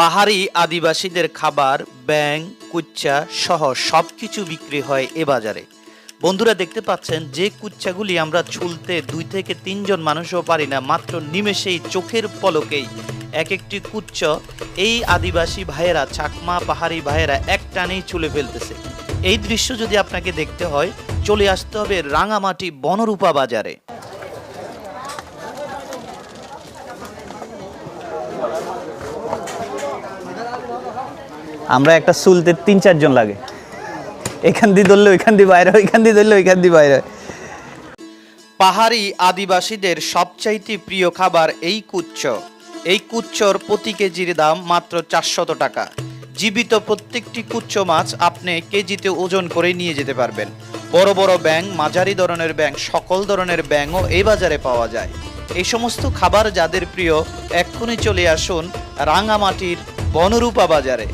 পাহাড়ি আদিবাসীদের খাবার ব্যাং কুচ্চা সহ সবকিছু বিক্রি হয় এ বাজারে। বন্ধুরা দেখতে পাচ্ছেন, যে কুচ্চাগুলি আমরা ছুলতে দুই থেকে তিনজন মানুষও পারি না, মাত্র নিমেষেই চোখের পলকেই এক একটি কুচ্চ এই আদিবাসী ভাইয়েরা, চাকমা পাহাড়ি ভাইয়েরা এক টানেই চুলে ফেলতেছে। এই দৃশ্য যদি আপনাকে দেখতে হয়, চলে আসতে হবে রাঙামাটি বনরূপা বাজারে। আমরা একটা চুলতে তিন, চারজন লাগে। এখান দিয়ে ধরলে ওইখান দিয়ে বাইরে ওইখান দিয়ে ধরলে ওইখান দিয়ে বাইরে পাহাড়ি আদিবাসীদের সবচাইতে প্রিয় খাবার এই কুচ্চ এই কুচ্চর প্রতি কেজির দাম মাত্র চারশত টাকা। জীবিত প্রত্যেকটি কুচ্চ মাছ আপনি কেজিতে ওজন করে নিয়ে যেতে পারবেন। বড় বড় ব্যাং মাঝারি ধরনের ব্যাং সকল ধরনের ব্যাংও এই বাজারে পাওয়া যায়। এই সমস্ত খাবার যাদের প্রিয়, এক্ষুনি চলে আসুন রাঙামাটির বনরূপা বাজারে।